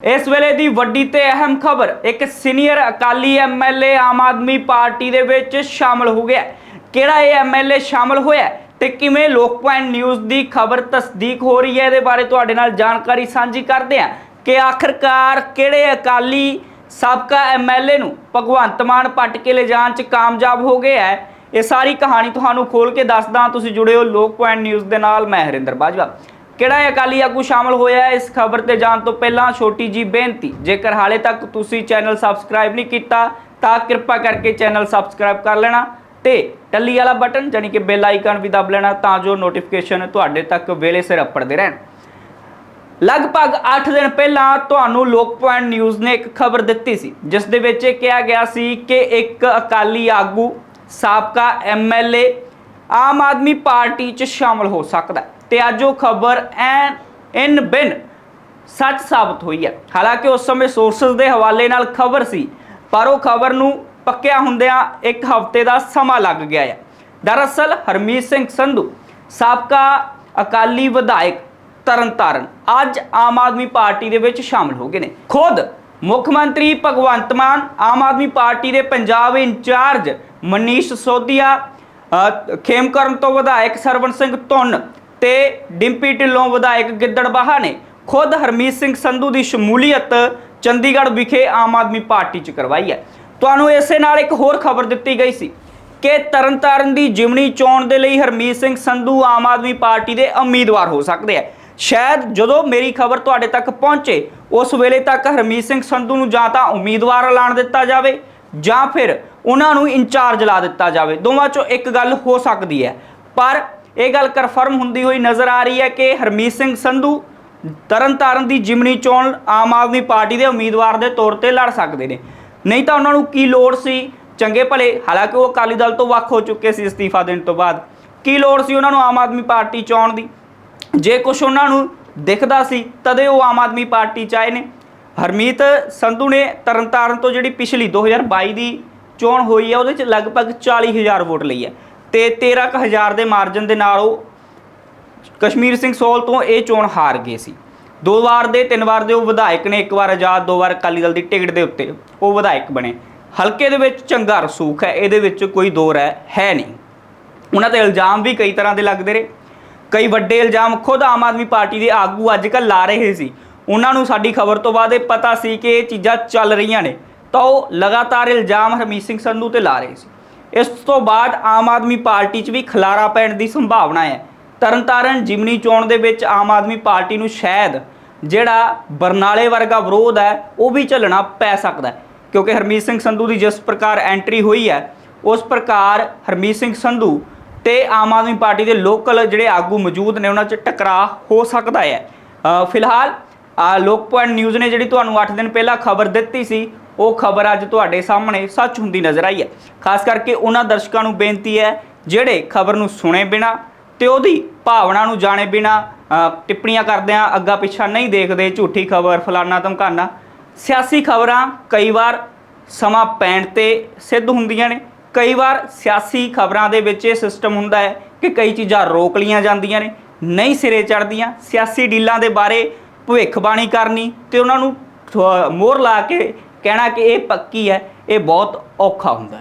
ਇਸ ਵੇਲੇ ਦੀ ਵੱਡੀ ਤੇ ਅਹਿਮ ਖਬਰ, ਇੱਕ senior Akali MLA Aam Aadmi party ਦੇ ਵਿੱਚ ਸ਼ਾਮਲ ਹੋ ਗਿਆ। ਕਿਹੜਾ ਇਹ ਐਮਐਲਏ ਸ਼ਾਮਲ ਹੋਇਆ ਹੈ ਤੇ ਕਿਵੇਂ ਲੋਕ ਪੁਆਇੰਟ ਨਿਊਜ਼ ਦੀ ਖਬਰ ਤਸਦੀਕ ਹੋ ਰਹੀ ਹੈ, ਇਹਦੇ ਬਾਰੇ ਤੁਹਾਡੇ ਨਾਲ ਜਾਣਕਾਰੀ ਸਾਂਝੀ ਕਰਦੇ ਹਾਂ ਕਿ ਆਖਰਕਾਰ ਕਿਹੜੇ ਅਕਾਲੀ ਸਾਬਕਾ ਐਮਐਲਏ ਨੂੰ ਭਗਵੰਤ ਮਾਨ ਪੱਟ ਕੇ ਲਿਜਾਣ 'ਚ ਕਾਮਯਾਬ ਹੋ ਗਿਆ ਹੈ, ਇਹ ਸਾਰੀ ਕਹਾਣੀ ਤੁਹਾਨੂੰ ਖੋਲ ਕੇ ਦੱਸਦਾ। ਤੁਸੀਂ ਜੁੜੇ ਹੋ ਲੋਕ ਪੁਆਇੰਟ ਨਿਊਜ਼ ਦੇ ਨਾਲ, ਮੈਂ ਹਰਿੰਦਰ ਬਾਜਵਾ। ਕਿਹੜਾ ਅਕਾਲੀ ਆਗੂ ਸ਼ਾਮਲ ਹੋਇਆ ਹੈ? ਇਸ ਖਬਰ ਤੇ ਜਾਣ ਤੋਂ ਪਹਿਲਾਂ ਛੋਟੀ ਜੀ ਬੇਨਤੀ, ਜੇਕਰ ਹਾਲੇ ਤੱਕ ਤੁਸੀਂ ਚੈਨਲ ਸਬਸਕ੍ਰਾਈਬ ਨਹੀਂ ਕੀਤਾ, ਤਾਂ ਕਿਰਪਾ ਕਰਕੇ ਚੈਨਲ ਸਬਸਕ੍ਰਾਈਬ ਕਰ ਲੈਣਾ ਤੇ ਟੱਲੀ ਵਾਲਾ ਬਟਨ ਜਾਨੀ ਕਿ ਬੈਲ ਆਈਕਨ ਵੀ ਦਬ ਲੈਣਾ ਤਾਂ ਜੋ ਨੋਟੀਫਿਕੇਸ਼ਨ ਤੁਹਾਡੇ ਤੱਕ ਵੇਲੇ ਸਿਰ ਅੱਪੜਦੇ ਰਹਿਣ। ਲਗਭਗ 8 ਦਿਨ ਪਹਿਲਾਂ ਤੁਹਾਨੂੰ ਲੋਕ ਪੁਆਇੰਟ ਨਿਊਜ਼ ਨੇ ਇੱਕ ਖਬਰ ਦਿੱਤੀ ਸੀ, ਜਿਸ ਦੇ ਵਿੱਚ ਇਹ ਕਿਹਾ ਗਿਆ ਸੀ ਕਿ ਇੱਕ ਅਕਾਲੀ ਆਗੂ, ਸਾਬਕਾ ਐਮਐਲਏ ਆਮ ਆਦਮੀ ਪਾਰਟੀ 'ਚ ਸ਼ਾਮਲ ਹੋ ਸਕਦਾ ਹੈ। ਤੇ ਅੱਜ ਉਹ ਖਬਰ ਐਨ ਇਨ ਬਿਨ ਸੱਚ ਸਾਬਤ ਹੋਈ ਹੈ। ਹਾਲਾਂਕਿ ਉਸ ਸਮੇਂ ਸੋਰਸਸ ਦੇ ਹਵਾਲੇ ਨਾਲ ਖਬਰ ਸੀ ਪਰ ਉਹ ਖਬਰ ਨੂੰ ਪੱਕਿਆ ਹੁੰਦਿਆਂ ਇੱਕ ਹਫ਼ਤੇ ਦਾ ਸਮਾਂ ਲੱਗ ਗਿਆ ਹੈ। ਦਰਅਸਲ ਹਰਮੀਤ ਸਿੰਘ ਸੰਧੂ ਸਾਬਕਾ ਅਕਾਲੀ ਵਿਧਾਇਕ ਤਰਨਤਾਰਨ ਅੱਜ ਆਮ ਆਦਮੀ ਪਾਰਟੀ ਦੇ ਵਿੱਚ ਸ਼ਾਮਲ ਹੋ ਗਏ ਨੇ। ਖੁਦ ਮੁੱਖ ਮੰਤਰੀ ਭਗਵੰਤ ਮਾਨ ਆਮ ਆਦਮੀ ਪਾਰਟੀ ਦੇ ਪੰਜਾਬ ਇੰਚਾਰਜ ਮਨੀਸ਼ ਸੋਧੀਆ ਅ, ਖੇਮਕਰਨ ਤੋਂ ਵਿਧਾਇਕ ਸਰਵਣ ਸਿੰਘ ਧੁੰਨ ਤੇ ਡਿੰਪੀ ਢਿੱਲੋਂ ਵਿਧਾਇਕ ਗਿੱਦੜਬਾਹਾ ਨੇ ਖੁਦ ਹਰਮੀਤ ਸਿੰਘ ਸੰਧੂ ਦੀ ਸ਼ਮੂਲੀਅਤ ਚੰਡੀਗੜ੍ਹ ਵਿਖੇ ਆਮ ਆਦਮੀ ਪਾਰਟੀ 'ਚ ਕਰਵਾਈ ਹੈ। ਤੁਹਾਨੂੰ ਇਸੇ ਨਾਲ ਇੱਕ ਹੋਰ ਖਬਰ ਦਿੱਤੀ ਗਈ ਸੀ ਕਿ ਤਰਨਤਾਰਨ ਦੀ ਜਿਮਣੀ ਚੋਣ ਦੇ ਲਈ ਹਰਮੀਤ ਸਿੰਘ ਸੰਧੂ ਆਮ ਆਦਮੀ ਪਾਰਟੀ ਦੇ ਉਮੀਦਵਾਰ ਹੋ ਸਕਦੇ ਆ ਸ਼ਾਇਦ ਜਦੋਂ ਮੇਰੀ ਖਬਰ ਤੁਹਾਡੇ ਤੱਕ ਪਹੁੰਚੇ, ਉਸ ਵੇਲੇ ਤੱਕ ਹਰਮੀਤ ਸਿੰਘ ਸੰਧੂ ਨੂੰ ਜਾਂ ਤਾਂ ਉਮੀਦਵਾਰ ਐਲਾਨ ਦਿੱਤਾ ਜਾਵੇ ਜਾਂ ਫਿਰ ਉਹਨਾਂ ਨੂੰ ਇੰਚਾਰਜ ਲਾ ਦਿੱਤਾ ਜਾਵੇ। ਦੋਵਾਂ ਚੋਂ ਇੱਕ ਗੱਲ ਹੋ ਸਕਦੀ ਹੈ। ਪਰ ਇਹ ਗੱਲ ਕਨਫਰਮ ਹੁੰਦੀ ਹੋਈ ਨਜ਼ਰ ਆ ਰਹੀ ਹੈ ਕਿ ਹਰਮੀਤ ਸਿੰਘ ਸੰਧੂ ਤਰਨਤਾਰਨ ਦੀ ਜਿਮਨੀ ਚੋਣ ਆਮ ਆਦਮੀ ਪਾਰਟੀ ਦੇ ਉਮੀਦਵਾਰ ਦੇ ਤੌਰ ਤੇ ਲੜ ਸਕਦੇ ਨੇ। ਨਹੀਂ ਤਾਂ ਉਹਨਾਂ ਨੂੰ ਕੀ ਲੋੜ ਸੀ? ਚੰਗੇ ਭਲੇ, ਹਾਲਾਂਕਿ ਉਹ ਅਕਾਲੀ ਦਲ ਤੋਂ ਵੱਖ ਹੋ ਚੁੱਕੇ ਸੀ ਅਸਤੀਫਾ ਦੇਣ ਤੋਂ ਬਾਅਦ। ਕੀ ਲੋੜ ਸੀ ਉਹਨਾਂ ਨੂੰ ਆਮ ਆਦਮੀ ਪਾਰਟੀ ਚੋਣ ਦੀ? ਜੇ ਕੁਝ ਉਹਨਾਂ ਨੂੰ ਦਿਖਦਾ ਸੀ, ਤਦੇ ਉਹ ਆਮ ਆਦਮੀ ਪਾਰਟੀ ਚ ਆਏ ਨੇ। ਹਰਮੀਤ ਸੰਧੂ ਨੇ ਤਰਨਤਾਰਨ ਤੋਂ ਜਿਹੜੀ ਪਿਛਲੀ 2022 ਦੀ ਚੋਣ ਹੋਈ ਹੈ, ਉਹਦੇ ਚ ਲਗਭਗ 40000 ਵੋਟ ਲਈ ਹੈ। ਤੇ 13000 ਦੇ ਮਾਰਜਨ ਦੇ ਨਾਲ ਉਹ ਕਸ਼ਮੀਰ ਸਿੰਘ ਸੋਲ ਤੋਂ ਇਹ ਚੋਣ ਹਾਰ ਗਏ ਸੀ। ਦੋ ਵਾਰ ਦੇ, ਤਿੰਨ ਵਾਰ ਦੇ ਉਹ ਵਿਧਾਇਕ ਨੇ, ਇੱਕ ਵਾਰ ਆਜ਼ਾਦ, ਦੋ ਵਾਰ ਅਕਾਲੀ ਦਲ ਦੀ ਟਿਕਟ ਦੇ ਉੱਤੇ ਉਹ ਵਿਧਾਇਕ ਬਣੇ। ਹਲਕੇ ਦੇ ਵਿੱਚ ਚੰਗਾ ਰਸੂਖ ਹੈ, ਇਹਦੇ ਵਿੱਚ ਕੋਈ ਦੋ ਰਹਿ ਹੈ ਨਹੀਂ। ਉਹਨਾਂ ਤੇ ਇਲਜ਼ਾਮ ਵੀ ਕਈ ਤਰ੍ਹਾਂ ਦੇ ਲੱਗਦੇ ਰਹੇ। ਕਈ ਵੱਡੇ ਇਲਜ਼ਾਮ ਖੁਦ ਆਮ ਆਦਮੀ ਪਾਰਟੀ ਦੇ ਆਗੂ ਅੱਜ ਕੱਲ੍ਹ ਲਾ ਰਹੇ ਸੀ। ਉਹਨਾਂ ਨੂੰ ਸਾਡੀ ਖਬਰ ਤੋਂ ਬਾਅਦ ਇਹ ਪਤਾ ਸੀ ਕਿ ਇਹ ਚੀਜ਼ਾਂ ਚੱਲ ਰਹੀਆਂ ਨੇ। ਤਾਂ ਉਹ ਲਗਾਤਾਰ ਇਲਜ਼ਾਮ ਹਰਮੀਤ ਸਿੰਘ ਸੰਧੂ ਤੇ ਲਾ ਰਹੇ ਸੀ। ਇਸ ਤੋਂ ਬਾਅਦ ਆਮ ਆਦਮੀ ਪਾਰਟੀ 'ਚ ਵੀ ਖਲਾਰਾ ਪੈਣ ਦੀ ਸੰਭਾਵਨਾ ਹੈ। ਤਰਨਤਾਰਨ ਜਿਮਨੀ ਚੋਣ ਦੇ ਵਿੱਚ ਆਮ ਆਦਮੀ ਪਾਰਟੀ ਨੂੰ ਸ਼ਾਇਦ ਜਿਹੜਾ ਬਰਨਾਲੇ ਵਰਗਾ ਵਿਰੋਧ ਹੈ, ਉਹ ਵੀ ਝੱਲਣਾ ਪੈ ਸਕਦਾ ਹੈ। ਕਿਉਂਕਿ ਹਰਮੀਤ ਸਿੰਘ ਸੰਧੂ ਦੀ ਜਿਸ ਪ੍ਰਕਾਰ ਐਂਟਰੀ ਹੋਈ ਹੈ, ਉਸ ਪ੍ਰਕਾਰ ਹਰਮੀਤ ਸਿੰਘ ਸੰਧੂ ਤੇ ਆਮ ਆਦਮੀ ਪਾਰਟੀ ਦੇ ਲੋਕਲ ਜਿਹੜੇ ਆਗੂ ਮੌਜੂਦ ਨੇ, ਉਹਨਾਂ 'ਚ ਟਕਰਾਅ ਹੋ ਸਕਦਾ ਹੈ। ਫਿਲਹਾਲ ਲੋਕ ਪੁਆਇੰਟ ਨਿਊਜ਼ ਨੇ ਜਿਹੜੀ ਤੁਹਾਨੂੰ 8 ਦਿਨ ਪਹਿਲਾਂ ਖਬਰ ਦਿੱਤੀ ਸੀ ਉਹ ਖਬਰ ਅੱਜ ਤੁਹਾਡੇ ਸਾਹਮਣੇ ਸੱਚ ਹੁੰਦੀ ਨਜ਼ਰ ਆਈ ਹੈ। ਖਾਸ ਕਰਕੇ ਉਹਨਾਂ ਦਰਸ਼ਕਾਂ ਨੂੰ ਬੇਨਤੀ ਹੈ, ਜਿਹੜੇ ਖਬਰ ਨੂੰ ਸੁਣੇ ਬਿਨਾ ਤੇ ਉਹਦੀ ਭਾਵਨਾ ਨੂੰ ਜਾਣੇ ਬਿਨਾ ਟਿੱਪਣੀਆਂ ਕਰਦਿਆਂ ਅੱਗਾ ਪਿੱਛਾ ਨਹੀਂ ਦੇਖਦੇ, ਝੂਠੀ ਖਬਰ, ਫਲਾਨਾ ਧਮਕਾਨਾ। ਸਿਆਸੀ ਖਬਰਾਂ ਕਈ ਵਾਰ ਸਮਾਂ ਪੈਣ ਤੇ ਸਿੱਧ ਹੁੰਦੀਆਂ ਨੇ। ਕਈ ਵਾਰ ਸਿਆਸੀ ਖਬਰਾਂ ਦੇ ਵਿੱਚ ਇਹ ਸਿਸਟਮ ਹੁੰਦਾ ਹੈ ਕਿ ਕਈ ਚੀਜ਼ਾਂ ਰੋਕ ਲੀਆਂ ਜਾਂਦੀਆਂ ਨੇ, ਨਹੀਂ ਸਿਰੇ ਚੜਦੀਆਂ ਸਿਆਸੀ ਡੀਲਾਂ ਦੇ ਬਾਰੇ ਭਵਿੱਖਬਾਣੀ ਕਰਨੀ ਤੇ ਉਹਨਾਂ ਨੂੰ ਥੋ- ਮੋਹਰ ਲਾ ਕੇ ਕਹਿਣਾ ਕਿ ਇਹ ਪੱਕੀ ਹੈ ਇਹ ਬਹੁਤ ਔਖਾ ਹੁੰਦਾ